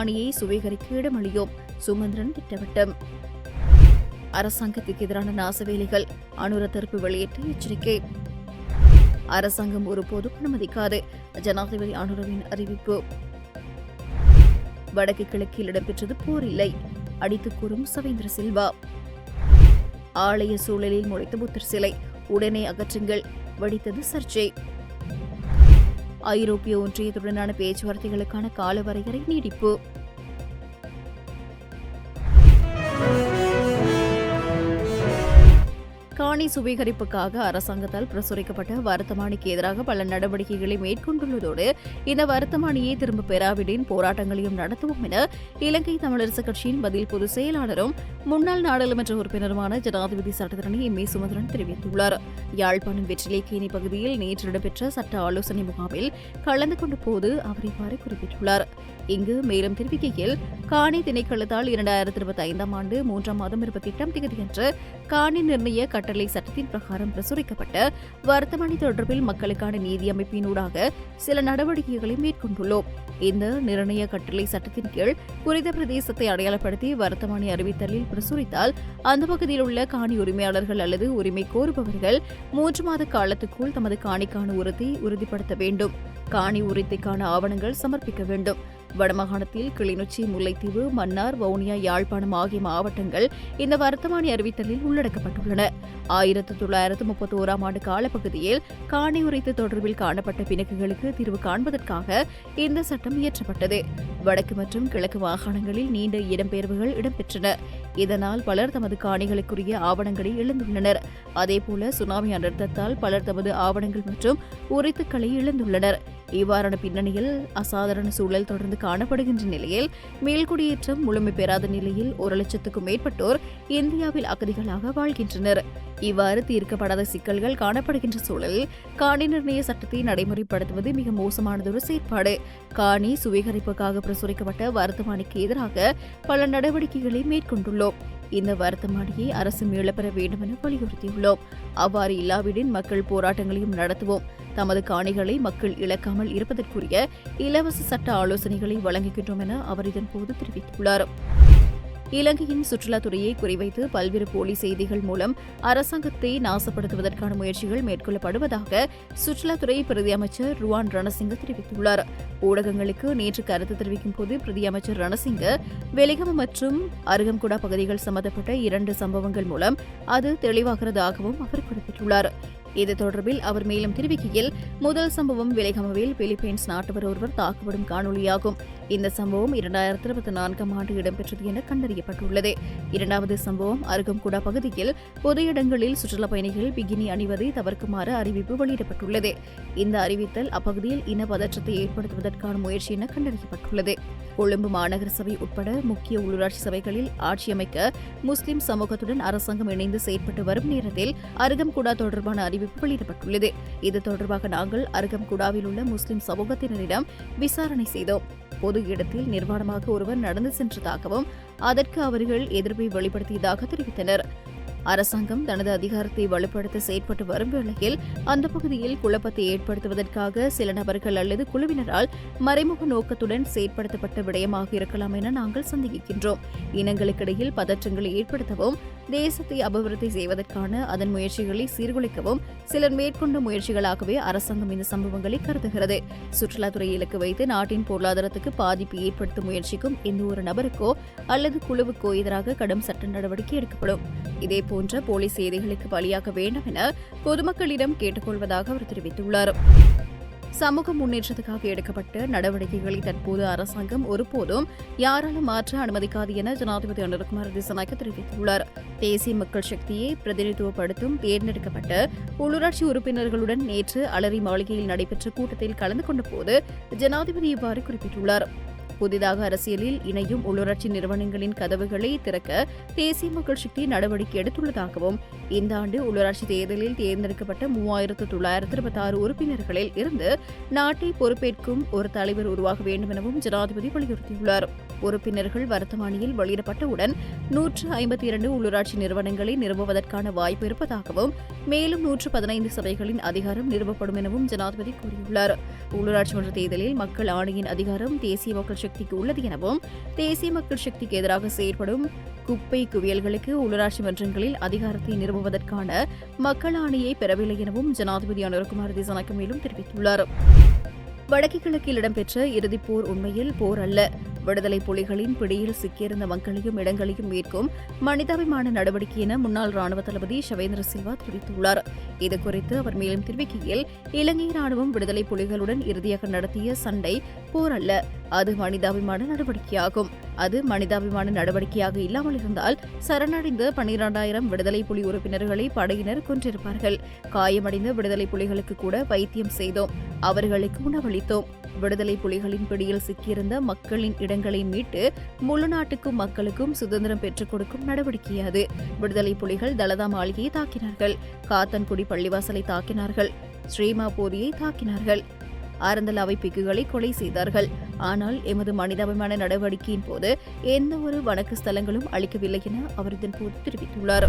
மக்களின் காணியை சுவீகரிக்க இடமளியும். சுமந்திரன் திட்டவட்டம். அரசாங்கத்துக்கு எதிரான நாசவேலிகள் அனுர தரப்பு வெளியேற்ற எச்சரிக்கை. அரசாங்கம் ஒருபோதும் அனுமதிக்காது. ஜனாதிபதி அனுரவின் அறிவிப்பு. வடக்கு கிழக்கில் இடம்பெற்றது போர் இல்லை. அடித்துக் கூறும் சவேந்திர சில்வா. ஆலய சூழலில் முளைத்த புத்தர் சிலை. உடனே அகற்றுங்கள். வெடித்தது சர்ச்சை. ஐரோப்பிய ஒன்றியத்துடனான பேச்சுவார்த்தைகளுக்கான காலவரையறை நீடிப்பு. காணி சுவீகரிப்புக்காக அரசாங்கத்தால் பிரசுரிக்கப்பட்ட வருத்தமானிக்கு எதிராக பல நடவடிக்கைகளை மேற்கொண்டுள்ளதோடு இந்த வருத்தமானியை திரும்ப பெறாவிடின் போராட்டங்களையும் நடத்துவோம் என இலங்கை தமிழரசுக் கட்சியின் பதில் பொதுச் செயலாளரும் முன்னாள் நாடாளுமன்ற உறுப்பினருமான ஜனாதிபதி சட்டத்தரணி எம் ஏ சுமந்திரன் தெரிவித்துள்ளார். யாழ்ப்பாணம் வெற்றிலேக்கேணி பகுதியில் நேற்று நடைபெற்ற சட்ட ஆலோசனை முகாமில் கலந்து கொண்ட போது அவர் இவ்வாறு குறிப்பிட்டுள்ளார். இங்கு மேலும் தெரிவிக்கையில் காணி திணைக்களத்தால் இரண்டாயிரத்தி இருபத்தி ஐந்தாம் ஆண்டு மூன்றாம் மாதம் இருபத்தி எட்டாம் தேதியன்று காணி நிர்ணய கட்டளை சட்டத்தின் பிரகாரம் பிரசுரிக்கப்பட்ட வர்த்தமானி தொடர்பில் மக்களுக்கான நீதி அமைப்பினூடாக சில நடவடிக்கைகளை மேற்கொண்டுள்ளோம். இந்த நிர்ணய கட்டளை சட்டத்தின் கீழ் குறித்த பிரதேசத்தை அடையாளப்படுத்தி வர்த்தமானி அறிவித்தலில் பிரசுரித்தால் அந்த பகுதியில் உள்ள காணி உரிமையாளர்கள் அல்லது உரிமை கோருபவர்கள் மூன்று மாத காலத்துக்குள் தமது காணிக்கான உரத்தை உறுதிப்படுத்த வேண்டும். காணி உரித்தைக்கான ஆவணங்கள் சமர்ப்பிக்க வேண்டும். வடமாகாணத்தில் கிளிநொச்சி முல்லைத்தீவு மன்னார் வவுனியா யாழ்ப்பாணம் ஆகிய மாவட்டங்கள் இந்த வர்த்தமானி அறிவித்தலில் உள்ளடக்கப்பட்டுள்ளன. ஆயிரத்து தொள்ளாயிரத்து முப்பத்தி ஓராம் ஆண்டு காலப்பகுதியில் காணி உரைத்து தொடர்பில் காணப்பட்ட பிணக்குகளுக்கு தீர்வு காண்பதற்காக இந்த சட்டம் இயற்றப்பட்டது. வடக்கு மற்றும் கிழக்கு மாகாணங்களில் நீண்ட இடம்பெயர்வுகள் இடம்பெற்றன. இதனால் பலர் தமது காணிகளுக்குரிய ஆவணங்களை இழந்துள்ளனர். அதேபோல சுனாமி அனர்த்தத்தால் பலர் தமது ஆவணங்கள் மற்றும் உரித்துக்களை இழந்துள்ளனர். இவ்வாறான பின்னணியில் அசாதாரண சூழல் தொடர்ந்து காணப்படுகின்ற நிலையில் மேல்குடியேற்றம் முழுமை பெறாத நிலையில் ஒரு லட்சத்துக்கும் மேற்பட்டோர் இந்தியாவில் அகதிகளாக வாழ்கின்றனர். இவ்வாறு தீர்க்கப்படாத சிக்கல்கள் காணப்படுகின்ற சூழலில் காணி நிர்ணய சட்டத்தை நடைமுறைப்படுத்துவது மிக மோசமானதொரு செயற்பாடு. காணி சுவீகரிப்புக்காக பிரசுரிக்கப்பட்ட வர்த்தமானிக்கு எதிராக பல நடவடிக்கைகளை மேற்கொண்டுள்ளோம். இந்த வருத்தமாடியை அரசு மீளப்பெற வேண்டும் என வலியுறுத்தியுள்ளோம். அவ்வாறு இல்லாவிடின் மக்கள் போராட்டங்களையும் நடத்துவோம். தமது காணிகளை மக்கள் இழக்காமல் இருப்பதற்குரிய இலவச சட்ட ஆலோசனைகளை வழங்குகின்றோம் என அவர் இதன்போது தெரிவித்துள்ளார். இலங்கையின் சுற்றுலாத்துறையை குறிவைத்து பல்வேறு போலி செய்திகள் மூலம் அரசாங்கத்தை நாசப்படுத்துவதற்கான முயற்சிகள் மேற்கொள்ளப்படுவதாக சுற்றுலாத்துறை பிரதி அமைச்சர் ருவான் ரணசிங்க தெரிவித்துள்ளார். ஊடகங்களுக்கு நேற்று கருத்து தெரிவிக்கும் போது பிரதி அமைச்சர் ரணசிங்க வெலிகம மற்றும் அருகம்குடா பகுதிகள் சம்பந்தப்பட்ட இரண்டு சம்பவங்கள் மூலம் அது தெளிவாகிறதாகவும் அவர் குறிப்பிட்டுள்ளார். இது தொடர்பில் அவர் மேலும் தெரிவிக்கையில் முதல் சம்பவம் விலைகமவில் பிலிப்பைன்ஸ் நாட்டவர் ஒருவர் தாக்கப்படும் காணொலியாகும். இந்த சம்பவம் இரண்டாயிரத்தி இருபத்தி நான்காம் ஆண்டு இடம்பெற்றது என கண்டறியப்பட்டுள்ளது. இரண்டாவது சம்பவம் அருகம்குடா பகுதியில் பொது இடங்களில் சுற்றுலாப் பயணிகள் பிகினி அணிவதை தவிர்க்குமாறு அறிவிப்பு வெளியிடப்பட்டுள்ளது. இந்த அறிவித்தல் அப்பகுதியில் இன பதற்றத்தை ஏற்படுத்துவதற்கான முயற்சி என கண்டறியப்பட்டுள்ளது. கொழும்பு மாநகர சபை உட்பட முக்கிய உள்ளூராட்சி சபைகளில் ஆட்சி அமைக்க முஸ்லிம் சமூகத்துடன் அரசாங்கம் இணைந்து செயற்பட்டு வரும் நேரத்தில் அருகம்குடா தொடர்பான அறிவிப்பு வெளியிடப்பட்டுள்ளது. இது தொடர்பாக நாங்கள் அருகம்குடாவில் உள்ள முஸ்லிம் சமூகத்தினரிடம் விசாரணை செய்தோம். பொது இடத்தில் நிர்வாணமாக ஒருவர் நடந்து சென்றதாகவும் அதற்கு அவர்கள் எதிர்ப்பை வெளிப்படுத்தியதாக தெரிவித்தனர். அரசாங்கம் தனது அதிகாரத்தை வலுப்படுத்த செயற்பட்டு வரும் வேளையில் அந்த பகுதியில் குழப்பத்தை ஏற்படுத்துவதற்காக சில நபர்கள் அல்லது குழுவினரால் மறைமுக நோக்கத்துடன் செயற்படுத்தப்பட்ட விடயமாக இருக்கலாம் என நாங்கள் சந்தேகிக்கின்றோம். இனங்களுக்கிடையில் பதற்றங்களை ஏற்படுத்தவும் தேசத்தை அபிவிருத்தி செய்வதற்கான அதன் முயற்சிகளை சீர்குலைக்கவும் சிலர் மேற்கொண்ட முயற்சிகளாகவே அரசாங்கம் இந்த சம்பவங்களை கருதுகிறது. சுற்றுலாத்துறை இலக்கு வைத்து நாட்டின் பொருளாதாரத்துக்கு பாதிப்பு ஏற்படுத்தும் முயற்சிக்கும் எந்த ஒரு நபருக்கோ அல்லது குழுவுக்கோ எதிராக கடும் சட்ட நடவடிக்கை எடுக்கப்படும். போன்ற போலி செய்திகளுக்கு பலியாக வேண்டாம் என பொதுமக்களிடம் கேட்டுக்கொள்வதாக அவர் தெரிவித்துள்ளார். சமூக முன்னேற்றத்துக்காக எடுக்கப்பட்ட நடவடிக்கைகளை தற்போது அரசாங்கம் ஒருபோதும் யாராலும் மாற்ற அனுமதிக்காது என ஜனாதிபதி அனுரகுமார் திசநாயக்க தெரிவித்துள்ளார். தேசிய மக்கள் சக்தியை பிரதிநிதித்துவப்படுத்தும் தேர்ந்தெடுக்கப்பட்ட உள்ளூராட்சி உறுப்பினர்களுடன் நேற்று அலரி மாளிகையில் நடைபெற்ற கூட்டத்தில் கலந்து கொண்டபோது ஜனாதிபதி இவ்வாறு குறிப்பிட்டுள்ளார். புதிதாக அரசியலில் இணையும் உள்ளூராட்சி நிறுவனங்களின் கதவுகளை திறக்க தேசிய மக்கள் சக்தி நடவடிக்கை எடுத்துள்ளதாகவும் இந்த ஆண்டு உள்ளூராட்சி தேர்தலில் தேர்ந்தெடுக்கப்பட்ட மூவாயிரத்து தொள்ளாயிரத்து இருபத்தாறு உறுப்பினர்களில் இருந்து நாட்டை பொறுப்பேற்கும் ஒரு தலைவர் உருவாக வேண்டும் எனவும் ஜனாதிபதி வலியுறுத்தியுள்ளார். உறுப்பினர்கள் வர்த்தமானியில் வெளியிடப்பட்டவுடன் நூற்று ஐம்பத்தி இரண்டு உள்ளூராட்சி நிறுவனங்களை நிறுவுவதற்கான வாய்ப்பு இருப்பதாகவும் மேலும் நூற்று பதினைந்து சபைகளின் அதிகாரம் நிறுவப்படும் எனவும் ஜனாதிபதி கூறியுள்ளார். உள்ளூராட்சி மன்ற தேர்தலில் மக்கள் ஆணையின் அதிகாரம் தேசிய மக்கள் சக்திக்கு உள்ளது எனவும் தேசிய மக்கள் சக்திக்கு எதிராக செயற்படும் குப்பை குவியல்களுக்கு உள்ளூராட்சி மன்றங்களில் அதிகாரத்தை நிறுவுவதற்கான மக்கள் ஆணையை பெறவில்லை எனவும் ஜனாதிபதி அனுரகுமார் திசனக்க மேலும் தெரிவித்துள்ளார். வடக்கு கிழக்கில் இடம்பெற்ற இறுதிப்போர் உண்மையில் போர் அல்ல. விடுதலை புலிகளின் பிடியில் சிக்கியிருந்த மக்களையும் இடங்களையும் மீட்கும் மனிதாபிமான நடவடிக்கை என முன்னாள் ராணுவ தளபதி ஷவேந்திர சில்வா தெரிவித்துள்ளார். இதுகுறித்து அவர் மேலும் தெரிவிக்கையில் இலங்கை ராணுவம் விடுதலை புலிகளுடன் இறுதியாக நடத்திய சண்டை போர் அல்ல அது மனிதாபிமான நடவடிக்கையாகும். அது மனிதாபிமான நடவடிக்கையாக இல்லாமல் இருந்தால் சரணடைந்த பனிரெண்டாயிரம் விடுதலை புலி உறுப்பினர்களை படையினர் கொன்றிருப்பார்கள். காயமடைந்த விடுதலை புலிகளுக்கு கூட வைத்தியம் செய்தோம். அவர்களுக்கு உணவளித்தோம். விடுதலை புலிகளின் பிடியில் சிக்கியிருந்த மக்களின் இடங்களை மீட்டு முழு நாட்டுக்கும் மக்களுக்கும் சுதந்திரம் பெற்றுக் கொடுக்கும் நடவடிக்கை அது. விடுதலை புலிகள் தலதா மாளிகையை தாக்கினார்கள். காத்தன்குடி பள்ளிவாசலை தாக்கினார்கள். ஸ்ரீமாபோதியை தாக்கினார்கள். ஆரந்தலாவை பிக்குகளை கொலை செய்தார்கள். ஆனால் எமது மனிதாபிமான நடவடிக்கையின் போது எந்த ஒரு வணக்க ஸ்தலங்களும் அளிக்கவில்லை என அவர் இதன்போது தெரிவித்துள்ளார்.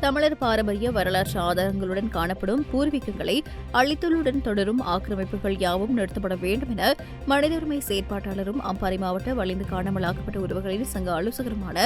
தமிழர் பாரம்பரிய வரலாற்று ஆதாரங்களுடன் காணப்படும் பூர்வீகங்களை அழித்தலுடன் தொடரும் ஆக்கிரமிப்புகள் யாவும் நிறுத்தப்பட வேண்டும் என மனித உரிமை செயற்பாட்டாளரும் அம்பாறை மாவட்ட வலிந்து காணாமலாக்கப்பட்ட உறவுகளின் சங்க ஆலோசகருமான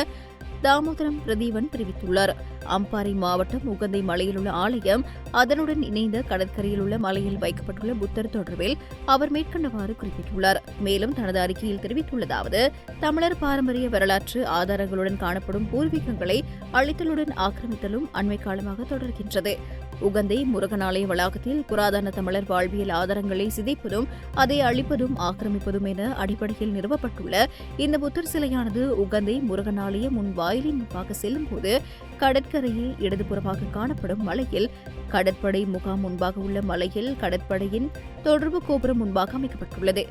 தாமோதரம் பிரதீபன் தெரிவித்துள்ளார். அம்பாறை மாவட்டம் உகந்தை மலையில் உள்ள ஆலயம் அதனுடன் இணைந்த கடற்கரையில் உள்ள மலையில் வைக்கப்பட்டுள்ள புத்தர் தொடர்பில் அவர் மேற்கண்டவாறு குறிப்பிட்டுள்ளார். மேலும் தனது அறிக்கையில் தெரிவித்துள்ளதாவது தமிழர் பாரம்பரிய வரலாற்று ஆதாரங்களுடன் காணப்படும் பூர்வீகங்களை அழித்தலுடன் ஆக்கிரமித்தலும் அண்மை காலமாக தொடர்கின்றது. உகந்தை முருகன் ஆலய வளாகத்தில் புராதன தமிழர் வாழ்வியல் ஆதாரங்களை சிதைப்பதும் அதை அழிப்பதும் ஆக்கிரமிப்பதும் என அடிப்படையில் நிறுவப்பட்டுள்ள இந்த புத்தர் சிலையானது உகந்தை முருகனாலய முன் வாயிலின் முன்பாக செல்லும் போது கடற்கரையில் இடதுபுறமாக காணப்படும் மலையில் கடற்படை முகாம் முன்பாக உள்ள மலையில் கடற்படையின் தொடர்பு கோபுரம் முன்பாக அமைக்கப்பட்டுள்ளது.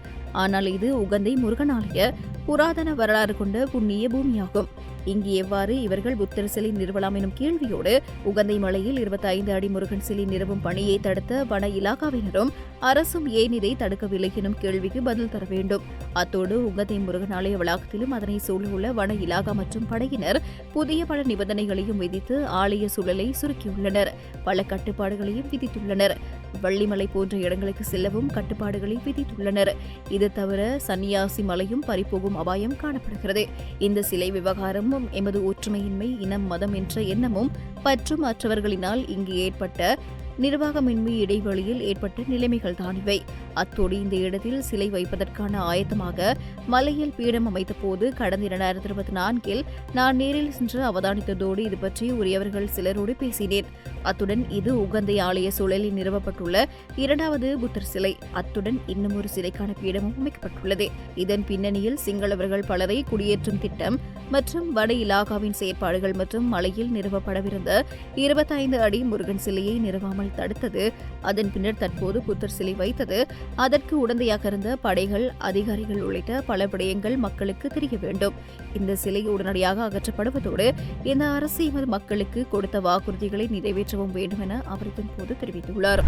ஆனால் இது உகந்தை முருகன் ஆலய புராதன வரலாறு கொண்ட புண்ணிய பூமியாகும். இங்கு எவ்வாறு இவர்கள் புத்தர் சிலை நிறுவலாம் எனும் கேள்வியோடு உகந்தை மலையில் இருபத்தைந்து அடி முருகன் சிலை நிறுவும் பணியை தடுத்த வன இலாகாவினரும் அரசும் ஏன் இதை தடுக்கவில்லை எனும் கேள்விக்கு பதில் தர வேண்டும். அத்தோடு உகந்தை முருகன் ஆலய வளாகத்திலும் அதனை சூழவுள்ள வன இலாகா மற்றும் படையினர் புதிய பல நிபந்தனைகளையும் விதித்து ஆலய சூழலை சுருக்கியுள்ளனர். பல கட்டுப்பாடுகளையும் விதித்துள்ளனர். வள்ளிமலை போன்ற இடங்களுக்கு செல்லவும் கட்டுப்பாடுகளை விதித்துள்ளனர். இது தவிர சன்னியாசி மலையும் பறிபோகும் அபாயம் காணப்படுகிறது. இந்த சிலை விவகாரமும் எமது ஒற்றுமையின்மை இனம் மதம் என்ற எண்ணமும் பற்றும் மற்றவர்களினால் இங்கு ஏற்பட்ட நிர்வாகமின்மை இடைவெளியில் ஏற்பட்ட நிலைமைகள் தான் இவை. அத்தோடு இந்த இடத்தில் சிலை வைப்பதற்கான ஆயத்தமாக மலையில் பீடம் அமைத்தபோது கடந்த இரண்டாயிரத்தி இருபத்தி நான்கில் நான் நேரில் சென்று அவதானித்ததோடு இது பற்றி உரியவர்கள் சிலரோடு பேசினேன். அத்துடன் இது உகந்தை ஆலய சூழலில் நிறுவப்பட்டுள்ள இரண்டாவது புத்தர் சிலை. அத்துடன் இன்னும் ஒரு சிலைக்கான பீடமும் அமைக்கப்பட்டுள்ளது. இதன் பின்னணியில் சிங்களவர்கள் பலரை குடியேற்றும் திட்டம் மற்றும் வட இலாகாவின் செயற்பாடுகள் மற்றும் மலையில் நிறுவப்படவிருந்த இருபத்தைந்து அடி முருகன் சிலையை நிறுவாமல் தடுத்தது. அதன் பின்னர் தற்போது புத்தர் சிலை வைத்தது. அதற்கு உடந்தையாக இருந்த படைகள் அதிகாரிகள் உள்ளிட்ட பல விடயங்கள் மக்களுக்கு தெரிய வேண்டும். இந்த சிலை உடனடியாக அகற்றப்படுவதோடு இந்த அரசு எமது மக்களுக்கு கொடுத்த வாக்குறுதிகளை நிறைவேற்றவும் வேண்டும் என அவர் இதன்போது தெரிவித்துள்ளார்.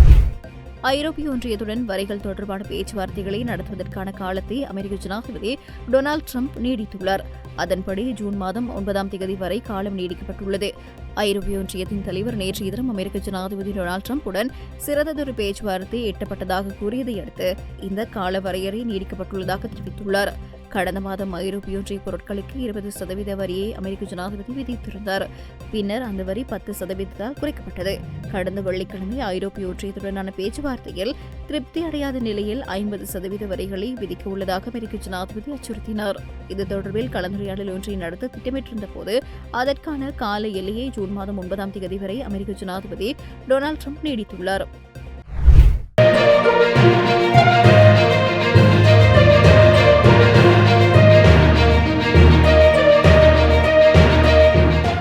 ஐரோப்பிய ஒன்றியத்துடன் வரிகள் தொடர்பான பேச்சுவார்த்தைகளை நடத்துவதற்கான காலத்தை அமெரிக்க ஜனாதிபதி டொனால்டு ட்ரம்ப் நீடித்துள்ளார். அதன்படி ஜூன் மாதம் ஒன்பதாம் தேதி வரை காலம் நீடிக்கப்பட்டுள்ளது. ஐரோப்பிய ஒன்றியத்தின் தலைவர் நேற்று தினம் அமெரிக்க ஜனாதிபதி டொனால்டு ட்ரம்புடன் சிறந்ததொரு பேச்சுவார்த்தை எட்டப்பட்டதாக கூறியதை அடுத்து இந்த கால வரையறை நீடிக்கப்பட்டுள்ளதாக தெரிவித்துள்ளார். கடந்த மாதம் ஐரோப்பிய ஒன்றிய பொருட்களுக்கு இருபது சதவீத வரியை அமெரிக்க ஜனாதிபதி விதித்திருந்தார். பின்னர் அந்த வரி பத்து சதவீதத்தால் குறைக்கப்பட்டது. கடந்த வெள்ளிக்கிழமை ஐரோப்பிய ஒன்றியத்துடனான பேச்சுவார்த்தையில் திருப்தி அடையாத நிலையில் ஐம்பது சதவீத வரிகளை விதிக்க உள்ளதாக அமெரிக்க ஜனாதிபதி அச்சுறுத்தினார். இது தொடர்பில் கலந்துரையாடல் ஒன்றை நடத்த திட்டமிட்டிருந்த போது அதற்கான கால எல்லையை ஜூன் மாதம் ஒன்பதாம் தேதி வரை அமெரிக்க ஜனாதிபதி டொனால்டு ட்ரம்ப் நீடித்துள்ளார்.